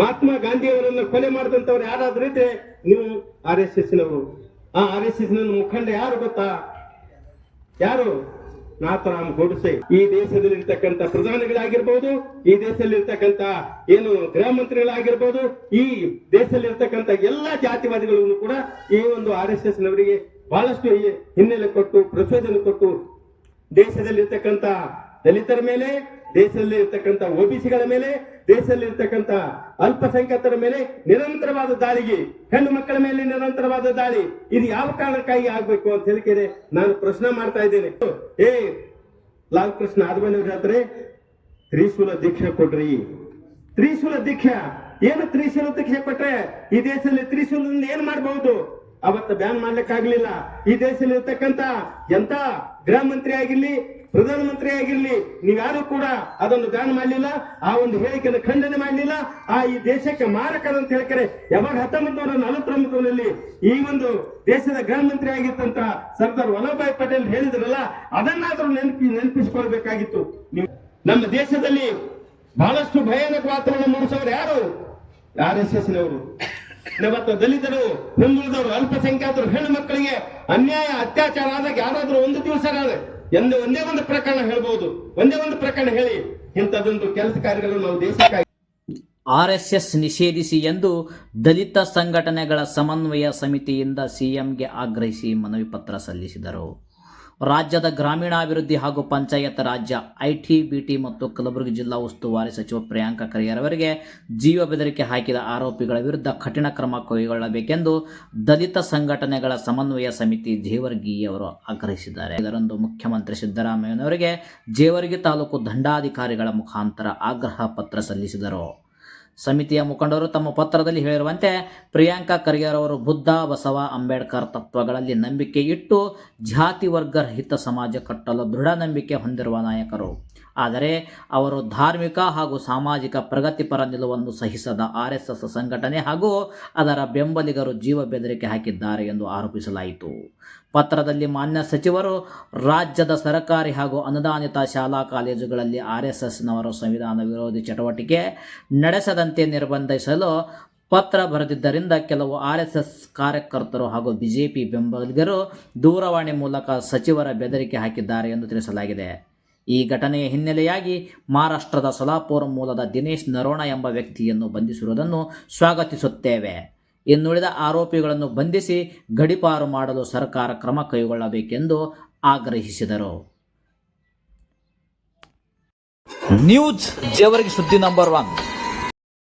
ಮಹಾತ್ಮ ಗಾಂಧಿಯವರನ್ನ ಕೊಲೆ ಮಾಡಿದಂತವ್ರು ಯಾರಾದ್ರೂ ಇದ್ರೆ ನೀವು ಆರ್ ಎಸ್ ಎಸ್ ನವರು ಆ ಆರ್ ಎಸ್ ಎಸ್ ಮುಖಂಡ ಯಾರು ಗೊತ್ತಾ? ಯಾರು? ನಾಥರಾಮ್ ಗೋಡ್ಸೆ. ಈ ದೇಶದಲ್ಲಿ ದೇಶದಲ್ಲಿರ್ತಕ್ಕಂಥ ಪ್ರಧಾನಿಗಳಾಗಿರ್ಬೋದು, ಈ ದೇಶದಲ್ಲಿ ದೇಶದಲ್ಲಿರ್ತಕ್ಕಂಥ ಏನು ಗೃಹ ಮಂತ್ರಿಗಳಾಗಿರ್ಬೋದು, ಈ ದೇಶದಲ್ಲಿರ್ತಕ್ಕಂಥ ಎಲ್ಲಾ ಜಾತಿವಾದಿಗಳನ್ನು ಕೂಡ ಈ ಒಂದು ಆರ್ ಎಸ್ ಎಸ್ ನವರಿಗೆ ಬಹಳಷ್ಟು ಹಿನ್ನೆಲೆ ಕೊಟ್ಟು ಪ್ರಚೋದನೆ ಕೊಟ್ಟು ದೇಶದಲ್ಲಿರ್ತಕ್ಕಂಥ ದಲಿತರ ಮೇಲೆ ದೇಶದಲ್ಲಿ ಇರ್ತಕ್ಕಂಥ ಒಬಿಸಿಗಳ ಮೇಲೆ ದೇಶದಲ್ಲಿ ಇರ್ತಕ್ಕಂಥ ಅಲ್ಪಸಂಖ್ಯಾತರ ಮೇಲೆ ನಿರಂತರವಾದ ದಾಳಿಗೆ, ಹೆಣ್ಣು ಮಕ್ಕಳ ಮೇಲೆ ನಿರಂತರವಾದ ದಾಳಿ, ಇದು ಯಾವ ಕಾರಣಕ್ಕಾಗಿ ಆಗ್ಬೇಕು ಅಂತ ಹೇಳಿಕೆರೆ ನಾನು ಪ್ರಶ್ನೆ ಮಾಡ್ತಾ ಇದ್ದೇನೆ. ಏ ಲಾಲ್ ಕೃಷ್ಣ ಆದ್ಮೇಲೆ ಹೇಳ್ತಾರೆ, ತ್ರಿಶೂಲ ದೀಕ್ಷೆ ಕೊಡ್ರಿ. ತ್ರಿಶೂಲ ದೀಕ್ಷೆ, ಏನು ತ್ರಿಶೂಲ ದೀಕ್ಷೆ ಕೊಟ್ರೆ ಈ ದೇಶದಲ್ಲಿ ತ್ರಿಶೂಲದಿಂದ ಏನ್ ಮಾಡಬಹುದು? ಅವತ್ತ ಬ್ಯಾನ್ ಮಾಡ್ಲಿಕ್ಕಾಗ್ಲಿಲ್ಲ. ಈ ದೇಶದಲ್ಲಿ ಇರ್ತಕ್ಕಂತ ಎಂತ ಗೃಹ ಮಂತ್ರಿ ಆಗಿರ್ಲಿ ಪ್ರಧಾನಮಂತ್ರಿ ಆಗಿರ್ಲಿ ನೀವ್ಯಾರು ಕೂಡ ಅದನ್ನು ದಾನ ಮಾಡಲಿಲ್ಲ, ಆ ಒಂದು ಹೇಳಿಕೆಯನ್ನು ಖಂಡನೆ ಮಾಡಲಿಲ್ಲ. ಆ ಈ ದೇಶಕ್ಕೆ ಮಾರಕದ ಅಂತ ಹೇಳ್ತಾರೆ ಯಾವಾಗ ಹತ್ತೊಂಬತ್ತು ನೂರ ನಲವತ್ತೊಂಬತ್ತರಲ್ಲಿ ಈ ಒಂದು ದೇಶದ ಗೃಹ ಮಂತ್ರಿ ಆಗಿತ್ತಂತ ಸರ್ದಾರ್ ವಲ್ಲಭಾಯ್ ಪಟೇಲ್ ಹೇಳಿದ್ರಲ್ಲ, ಅದನ್ನಾದ್ರೂ ನೆನಪಿ, ನೆನಪಿಸ್ಕೊಳ್ಬೇಕಾಗಿತ್ತು. ನೀವು ನಮ್ಮ ದೇಶದಲ್ಲಿ ಬಹಳಷ್ಟು ಭಯಾನಕ ವಾತಾವರಣ ಮೂಡಿಸೋರು ಯಾರು? ಆರ್ ಎಸ್ ಎಸ್ ನವರು ಇವತ್ತು ದಲಿತರು, ಹಿಂದುಳಿದವರು, ಅಲ್ಪಸಂಖ್ಯಾತರು, ಹೆಣ್ಣು ಮಕ್ಕಳಿಗೆ ಅನ್ಯಾಯ, ಅತ್ಯಾಚಾರ ಆದಾಗ ಯಾರಾದ್ರೂ ಒಂದು ದಿವಸ ಎಂದು ಒಂದೇ ಒಂದು ಪ್ರಕರಣ ಹೇಳ್ಬಹುದು ಒಂದೇ ಒಂದು ಪ್ರಕರಣ ಹೇಳಿ. ಇಂಥದ್ದೊಂದು ಕೆಲಸ ಕಾರ್ಯಗಳನ್ನು ನಾವು ದೇಶಕ್ಕಾಗಿ ಎಸ್ ನಿಷೇಧಿಸಿ ಎಂದು ದಲಿತ ಸಂಘಟನೆಗಳ ಸಮನ್ವಯ ಸಮಿತಿಯಿಂದ ಸಿಎಂಗೆ ಆಗ್ರಹಿಸಿ ಮನವಿ ಪತ್ರ ಸಲ್ಲಿಸಿದರು. ರಾಜ್ಯದ ಗ್ರಾಮೀಣಾಭಿವೃದ್ಧಿ ಹಾಗೂ ಪಂಚಾಯತ್ ರಾಜ್ಯ ಐಟಿ, ಬಿಟಿ ಮತ್ತು ಕಲಬುರಗಿ ಜಿಲ್ಲಾ ಉಸ್ತುವಾರಿ ಸಚಿವ ಪ್ರಿಯಾಂಕ ಖರ್ಗೆ ಅವರಿಗೆ ಜೀವ ಬೆದರಿಕೆ ಹಾಕಿದ ಆರೋಪಿಗಳ ವಿರುದ್ಧ ಕಠಿಣ ಕ್ರಮ ಕೈಗೊಳ್ಳಬೇಕೆಂದು ದಲಿತ ಸಂಘಟನೆಗಳ ಸಮನ್ವಯ ಸಮಿತಿ ಜೇವರ್ಗಿ ಅವರು ಆಗ್ರಹಿಸಿದ್ದಾರೆ. ಇದರಂದು ಮುಖ್ಯಮಂತ್ರಿ ಸಿದ್ದರಾಮಯ್ಯನವರಿಗೆ ಜೇವರ್ಗಿ ತಾಲೂಕು ದಂಡಾಧಿಕಾರಿಗಳ ಮುಖಾಂತರ ಆಗ್ರಹ ಪತ್ರ ಸಲ್ಲಿಸಿದರು. ಸಮಿತಿಯ ಮುಖಂಡರು ತಮ್ಮ ಪತ್ರದಲ್ಲಿ ಹೇಳಿರುವಂತೆ ಪ್ರಿಯಾಂಕಾ ಖರ್ಗೆರವರು ಬುದ್ಧ, ಬಸವ, ಅಂಬೇಡ್ಕರ್ ತತ್ವಗಳಲ್ಲಿ ನಂಬಿಕೆ ಇಟ್ಟು ಜಾತಿ ವರ್ಗ ರಹಿತ ಸಮಾಜ ಕಟ್ಟಲು ದೃಢ ನಂಬಿಕೆ ಹೊಂದಿರುವ ನಾಯಕರು. ಆದರೆ ಅವರು ಧಾರ್ಮಿಕ ಹಾಗೂ ಸಾಮಾಜಿಕ ಪ್ರಗತಿಪರ ನಿಲುವನ್ನು ಸಹಿಸದ ಆರ್ ಎಸ್ ಎಸ್ ಸಂಘಟನೆ ಹಾಗೂ ಅದರ ಬೆಂಬಲಿಗರು ಜೀವ ಬೆದರಿಕೆ ಹಾಕಿದ್ದಾರೆ ಎಂದು ಆರೋಪಿಸಲಾಯಿತು. ಪತ್ರದಲ್ಲಿ ಮಾನ್ಯ ಸಚಿವರು, ರಾಜ್ಯದ ಸರಕಾರಿ ಹಾಗೂ ಅನುದಾನಿತ ಶಾಲಾ ಕಾಲೇಜುಗಳಲ್ಲಿ ಆರ್ ಎಸ್ ಎಸ್ನವರು ಸಂವಿಧಾನ ವಿರೋಧಿ ಚಟುವಟಿಕೆ ನಡೆಸದಂತೆ ನಿರ್ಬಂಧಿಸಲು ಪತ್ರ ಬರೆದಿದ್ದರಿಂದ ಕೆಲವು ಆರ್ ಎಸ್ ಕಾರ್ಯಕರ್ತರು ಹಾಗೂ ಬಿಜೆಪಿ ಬೆಂಬಲಿಗರು ದೂರವಾಣಿ ಮೂಲಕ ಸಚಿವರ ಬೆದರಿಕೆ ಹಾಕಿದ್ದಾರೆ ಎಂದು ತಿಳಿಸಲಾಗಿದೆ. ಈ ಘಟನೆಯ ಹಿನ್ನೆಲೆಯಾಗಿ ಮಹಾರಾಷ್ಟ್ರದ ಸೊಲಾಪುರ ಮೂಲದ ದಿನೇಶ್ ನರೋಣ ಎಂಬ ವ್ಯಕ್ತಿಯನ್ನು ಬಂಧಿಸಿರುವುದನ್ನು ಸ್ವಾಗತಿಸುತ್ತೇವೆ. ಇನ್ನುಳಿದ ಆರೋಪಿಗಳನ್ನು ಬಂಧಿಸಿ ಗಡಿಪಾರು ಮಾಡಲು ಸರ್ಕಾರ ಕ್ರಮ ಕೈಗೊಳ್ಳಬೇಕೆಂದು ಆಗ್ರಹಿಸಿದರು. ನ್ಯೂಸ್ ಜೇವರಿಗೆ ಸುದ್ದಿ ನಂಬರ್ ಒನ್.